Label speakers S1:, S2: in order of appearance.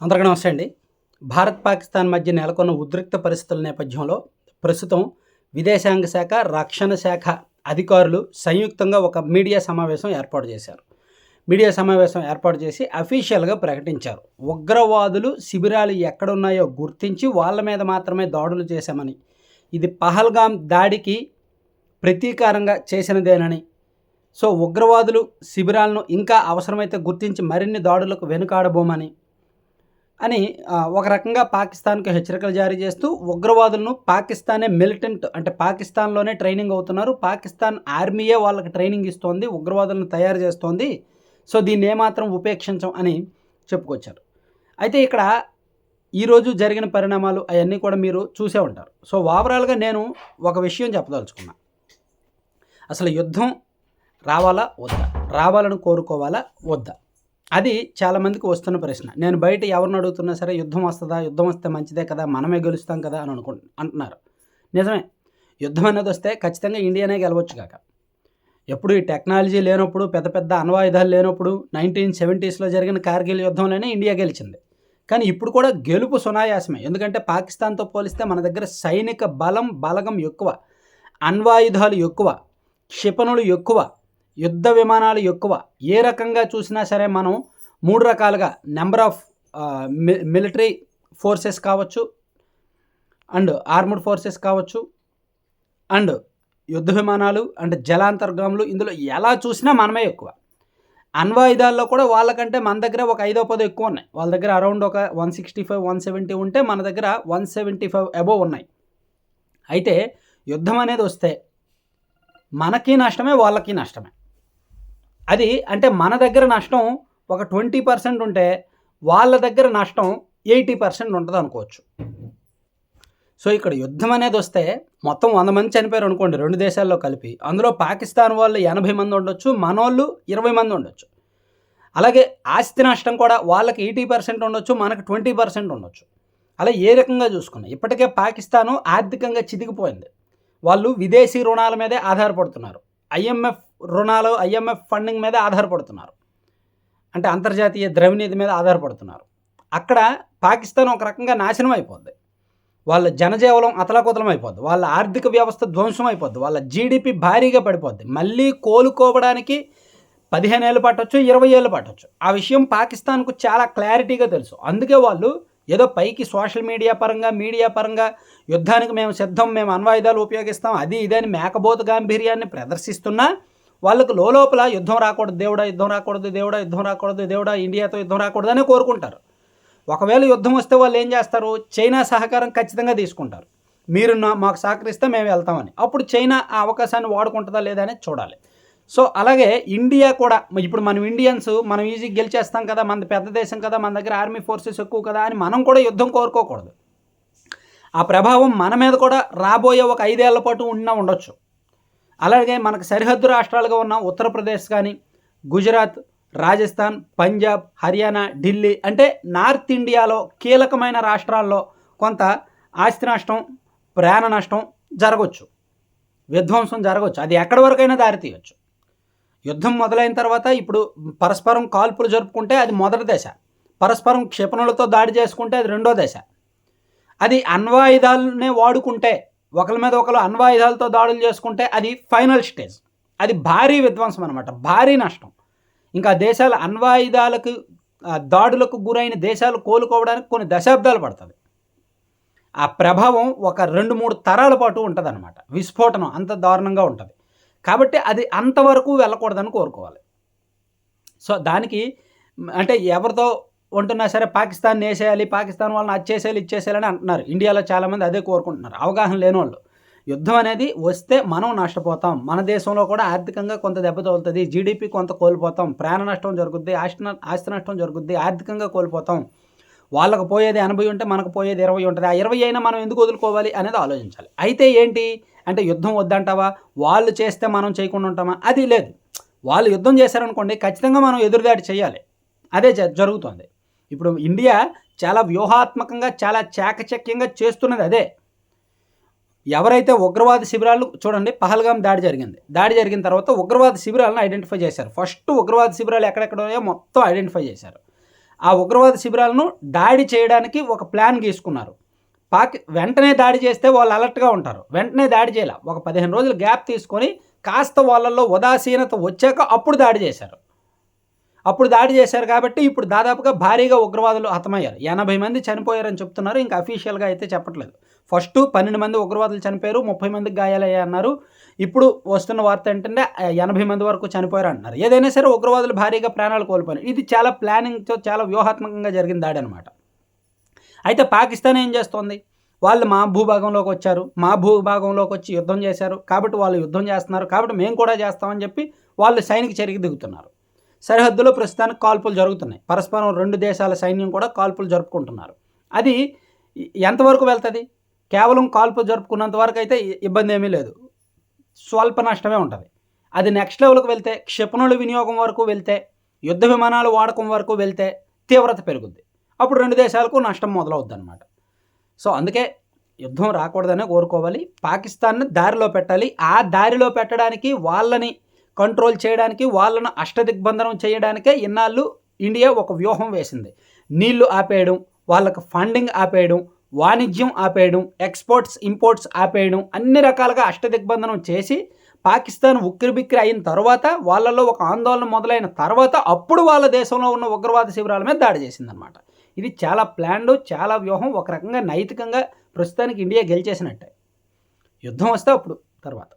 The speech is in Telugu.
S1: అందరికీ నమస్తే అండి. భారత్ పాకిస్తాన్ మధ్య నెలకొన్న ఉద్రిక్త పరిస్థితుల నేపథ్యంలో ప్రస్తుతం విదేశాంగ శాఖ రక్షణ శాఖ అధికారులు సంయుక్తంగా ఒక మీడియా సమావేశం ఏర్పాటు చేశారు. మీడియా సమావేశం ఏర్పాటు చేసి అఫీషియల్గా ప్రకటించారు. ఉగ్రవాదులు శిబిరాలు ఎక్కడున్నాయో గుర్తించి వాళ్ళ మీద మాత్రమే దాడులు చేశామని ఇది పహల్గాం దాడికి ప్రతీకారంగా చేసినదేనని. సో ఉగ్రవాదులు శిబిరాలను ఇంకా అవసరమైతే గుర్తించి మరిన్ని దాడులకు వెనుకాడబోమని అని ఒక రకంగా పాకిస్తాన్కు హెచ్చరికలు జారీ చేస్తూ ఉగ్రవాదులను పాకిస్తానే మిలిటెంట్ అంటే పాకిస్తాన్లోనే ట్రైనింగ్ అవుతున్నారు. పాకిస్తాన్ ఆర్మీయే వాళ్ళకి ట్రైనింగ్ ఇస్తోంది ఉగ్రవాదులను తయారు చేస్తోంది. సో దీన్ని ఏమాత్రం ఉపేక్షించం అని చెప్పుకొచ్చారు. అయితే ఇక్కడ ఈరోజు జరిగిన పరిణామాలు అవన్నీ కూడా మీరు చూసే ఉంటారు. సో ఓవరాల్గా నేను ఒక విషయం చెప్పదలుచుకున్నా. అసలు యుద్ధం రావాలా వద్దా? రావాలని కోరుకోవాలా వద్దా? అది చాలామందికి వస్తున్న ప్రశ్న. నేను బయట ఎవరిని అడుగుతున్నా సరే యుద్ధం వస్తుందా? యుద్ధం వస్తే మంచిదే కదా? మనమే గెలుస్తాం కదా? అని అనుకు అంటున్నారు. నిజమే. యుద్ధం అనేది వస్తే ఖచ్చితంగా ఇండియానే గెలవచ్చు కాక. ఎప్పుడు ఈ టెక్నాలజీ లేనప్పుడు పెద్ద పెద్ద అణ్వాయుధాలు లేనప్పుడు నైన్టీన్ సెవెంటీస్లో జరిగిన కార్గిల్ యుద్ధంలోనే ఇండియా గెలిచింది. కానీ ఇప్పుడు కూడా గెలుపు సునాయాసమే. ఎందుకంటే పాకిస్తాన్తో పోలిస్తే మన దగ్గర సైనిక బలం బలగం ఎక్కువ. అణ్వాయుధాలు ఎక్కువ. క్షిపణులు ఎక్కువ. యుద్ధ విమానాలు ఎక్కువ. ఏ రకంగా చూసినా సరే మనం మూడు రకాలుగా నెంబర్ ఆఫ్ మిలిటరీ ఫోర్సెస్ కావచ్చు అండ్ ఆర్మడ్ ఫోర్సెస్ కావచ్చు అండ్ యుద్ధ విమానాలు అండ్ జలాంతర్గాములు ఇందులో ఎలా చూసినా మనమే ఎక్కువ. అణ్వాయుధాల్లో కూడా వాళ్ళకంటే మన దగ్గర ఒక ఐదో పదో ఎక్కువ ఉన్నాయి. వాళ్ళ దగ్గర అరౌండ్ ఒక one sixty five one seventy ఉంటే మన దగ్గర వన్ సెవెంటీ ఫైవ్ అబోవ్ ఉన్నాయి. అయితే యుద్ధం అనేది వస్తే మనకి నష్టమే వాళ్ళకి నష్టమే. అది అంటే మన దగ్గర నష్టం ఒక ట్వంటీ పర్సెంట్ ఉంటే వాళ్ళ దగ్గర నష్టం ఎయిటీ పర్సెంట్ ఉంటుంది అనుకోవచ్చు. సో ఇక్కడ యుద్ధం అనేది వస్తే మొత్తం వంద మంది చనిపోయారు అనుకోండి రెండు దేశాల్లో కలిపి. అందులో పాకిస్తాన్ వాళ్ళు ఎనభై మంది ఉండొచ్చు మనోళ్ళు ఇరవై మంది ఉండొచ్చు. అలాగే ఆస్తి నష్టం కూడా వాళ్ళకి ఎయిటీ పర్సెంట్ ఉండొచ్చు మనకు ట్వంటీ పర్సెంట్ ఉండొచ్చు. అలా ఏ రకంగా చూసుకున్నా ఇప్పటికే పాకిస్తాను ఆర్థికంగా చితికిపోయింది. వాళ్ళు విదేశీ రుణాల మీదే ఆధారపడుతున్నారు. ఐఎంఎఫ్ రుణాలు ఐఎంఎఫ్ ఫండింగ్ మీదే ఆధారపడుతున్నారు. అంటే అంతర్జాతీయ ద్రవ్యనిధి మీద ఆధారపడుతున్నారు. అక్కడ పాకిస్తాన్ ఒక రకంగా నాశనం అయిపోద్ది. వాళ్ళ జనజీవనం అతలకుతలం అయిపోద్ది. వాళ్ళ ఆర్థిక వ్యవస్థ ధ్వంసం అయిపోద్ది. వాళ్ళ జీడిపి భారీగా పడిపోద్ది. మళ్ళీ కోలుకోవడానికి పదిహేను ఏళ్ళు పట్టొచ్చు ఇరవై ఏళ్ళు పట్టొచ్చు. ఆ విషయం పాకిస్తాన్కు చాలా క్లారిటీగా తెలుసు. అందుకే వాళ్ళు ఏదో పైకి సోషల్ మీడియా పరంగా మీడియా పరంగా యుద్ధానికి మేము సిద్ధం మేము అణ్వాయుధాలు ఉపయోగిస్తాం అది ఇదని మేకబోత గాంభీర్యాన్ని ప్రదర్శిస్తున్నా వాళ్ళకు లోపల యుద్ధం రాకూడదు దేవుడా యుద్ధం రాకూడదు దేవుడా యుద్ధం రాకూడదు దేవుడా ఇండియాతో యుద్ధం రాకూడదు అని కోరుకుంటారు. ఒకవేళ యుద్ధం వస్తే వాళ్ళు ఏం చేస్తారు? చైనా సహకారం ఖచ్చితంగా తీసుకుంటారు. మీరు నా- మాకు సహకరిస్తే మేము వెళ్తామని. అప్పుడు చైనా ఆ అవకాశాన్ని వాడుకుంటుందా లేదా అనేది చూడాలి. సో అలాగే ఇండియా కూడా ఇప్పుడు మనం ఇండియన్స్ మనం ఈజీ గెలిచేస్తాం కదా మన పెద్ద దేశం కదా మన దగ్గర ఆర్మీ ఫోర్సెస్ ఎక్కువ కదా అని మనం కూడా యుద్ధం కోరుకోకూడదు. ఆ ప్రభావం మన మీద కూడా రాబోయే ఒక ఐదేళ్ళ పాటు ఉన్నా ఉండొచ్చు. అలాగే మనకు సరిహద్దు రాష్ట్రాలుగా ఉన్న ఉత్తరప్రదేశ్ కానీ గుజరాత్ రాజస్థాన్ పంజాబ్ హర్యానా ఢిల్లీ అంటే నార్త్ ఇండియాలో కీలకమైన రాష్ట్రాల్లో కొంత ఆస్తి నష్టం ప్రాణ నష్టం జరగవచ్చు విధ్వంసం జరగవచ్చు అది ఎక్కడి వరకైనా దారితీయవచ్చు యుద్ధం మొదలైన తర్వాత ఇప్పుడు పరస్పరం కాల్పులు జరుపుకుంటే అది మొదటి దశ. పరస్పరం క్షిపణులతో దాడి చేసుకుంటే అది రెండో దశ. అది అణ్వాయుధాలనే వాడుకుంటే ఒకరి మీద ఒకరు అణ్వాయుధాలతో దాడులు చేసుకుంటే అది ఫైనల్ స్టేజ్. అది భారీ విధ్వంసం అనమాట భారీ నష్టం. ఇంకా దేశాల అణ్వాయుధాలకు దాడులకు గురైన దేశాలు కోలుకోవడానికి కొన్ని దశాబ్దాలు పడుతుంది. ఆ ప్రభావం ఒక రెండు మూడు తరాల పాటు ఉంటుంది అనమాట విస్ఫోటనం అంత దారుణంగా ఉంటుంది. కాబట్టి అది అంతవరకు వెళ్ళకూడదని కోరుకోవాలి. సో దానికి అంటే ఎవరితో ఉంటున్నా సరే పాకిస్తాన్ వేసేయాలి పాకిస్తాన్ వాళ్ళని అచ్చేసేయాలి ఇచ్చేసేయాలని అంటున్నారు. ఇండియాలో చాలామంది అదే కోరుకుంటున్నారు. అవగాహన లేని వాళ్ళు. యుద్ధం అనేది వస్తే మనం నష్టపోతాం. మన దేశంలో కూడా ఆర్థికంగా కొంత దెబ్బ తగులుతుంది. జీడిపి కొంత కోల్పోతాం. ప్రాణ నష్టం జరుగుద్ది ఆస్తి న- ఆస్తి నష్టం జరుగుద్ది ఆర్థికంగా కోల్పోతాం. వాళ్ళకు పోయేది ఎనభై ఉంటే మనకు పోయేది ఇరవై ఉంటుంది. ఆ ఇరవై అయినా మనం ఎందుకు వదులుకోవాలి అనేది ఆలోచించాలి. అయితే ఏంటి? అంటే యుద్ధం వద్దంటావా? వాళ్ళు చేస్తే మనం చేయకుండా ఉంటామా? అది లేదు. వాళ్ళు యుద్ధం చేశారనుకోండి ఖచ్చితంగా మనం ఎదురుదాడి చేయాలి. అదే జ- జరుగుతోంది. ఇప్పుడు ఇండియా చాలా వ్యూహాత్మకంగా చాలా చాకచక్యంగా చేస్తున్నది అదే. ఎవరైతే ఉగ్రవాద శిబిరాలు చూడండి పహల్గాం దాడి జరిగింది. దాడి జరిగిన తర్వాత ఉగ్రవాద శిబిరాలను ఐడెంటిఫై చేశారు. ఫస్ట్ ఉగ్రవాద శిబిరాలు ఎక్కడెక్కడో మొత్తం ఐడెంటిఫై చేశారు. ఆ ఉగ్రవాద శిబిరాలను దాడి చేయడానికి ఒక ప్లాన్ గీసుకున్నారు. పాకి వెంటనే దాడి చేస్తే వాళ్ళు అలర్ట్గా ఉంటారు. వెంటనే దాడి చేయాల. ఒక పదిహేను రోజులు గ్యాప్ తీసుకొని కాస్త వాళ్ళల్లో ఉదాసీనత వచ్చాక అప్పుడు దాడి చేశారు. అప్పుడు దాడి చేశారు కాబట్టి ఇప్పుడు దాదాపుగా భారీగా ఉగ్రవాదులు హతమయ్యారు. ఎనభై మంది చనిపోయారని చెప్తున్నారు. ఇంకా అఫీషియల్గా అయితే చెప్పట్లేదు. ఫస్ట్ పన్నెండు మంది ఉగ్రవాదులు చనిపోయారు. ముప్పై మందికి గాయాలయ్యాయి అన్నారు. ఇప్పుడు వస్తున్న వార్త ఏంటంటే ఎనభై మంది వరకు చనిపోయారు అంటున్నారు. ఏదైనా సరే ఉగ్రవాదులు భారీగా ప్రాణాలు కోల్పోయారు. ఇది చాలా ప్లానింగ్తో చాలా వ్యూహాత్మకంగా జరిగిన దాడి అనమాట అయితే పాకిస్తాన్ ఏం చేస్తోంది? వాళ్ళు మా భూభాగంలోకి వచ్చారు. మా భూభాగంలోకి వచ్చి యుద్ధం చేశారు. కాబట్టి వాళ్ళు యుద్ధం చేస్తున్నారు. కాబట్టి మేము కూడా చేస్తామని చెప్పి వాళ్ళు సైనిక చర్యకి దిగుతున్నారు. సరిహద్దులో ప్రస్తుతానికి కాల్పులు జరుగుతున్నాయి. పరస్పరం రెండు దేశాల సైన్యం కూడా కాల్పులు జరుపుకుంటున్నారు. అది ఎంతవరకు వెళ్తుంది? కేవలం కాల్పులు జరుపుకున్నంత వరకు అయితే ఇబ్బంది ఏమీ లేదు. స్వల్ప నష్టమే ఉంటుంది. అది నెక్స్ట్ లెవెల్కి వెళ్తే క్షిపణుల వినియోగం వరకు వెళ్తే యుద్ధ విమానాలు వాడకం వరకు వెళ్తే తీవ్రత పెరుగుద్ది. అప్పుడు రెండు దేశాలకు నష్టం మొదలవుద్ది అనమాట సో అందుకే యుద్ధం రాకూడదనే కోరుకోవాలి. పాకిస్తాన్ని దారిలో పెట్టాలి. ఆ దారిలో పెట్టడానికి వాళ్ళని కంట్రోల్ చేయడానికి వాళ్ళను అష్టదిగ్బంధనం చేయడానికే ఇన్నాళ్ళు ఇండియా ఒక వ్యూహం వేసింది. నీళ్ళు ఆపేయడం వాళ్ళకు ఫండింగ్ ఆపేయడం వాణిజ్యం ఆపేయడం ఎక్స్పోర్ట్స్ ఇంపోర్ట్స్ ఆపేయడం అన్ని రకాలుగా అష్టదిగ్బంధనం చేసి పాకిస్తాన్ ఉక్కిరిబిక్కిరి అయిన తర్వాత వాళ్ళలో ఒక ఆందోళన మొదలైన తర్వాత అప్పుడు వాళ్ళ దేశంలో ఉన్న ఉగ్రవాద శిబిరాల మీద దాడి చేసిందనమాట ఇది చాలా ప్లాన్డ్ చాలా వ్యూహం ఒక రకంగా నైతికంగా ప్రస్తుతానికి ఇండియా గెలిచేసినట్టే. యుద్ధం వస్తే అప్పుడు తర్వాత.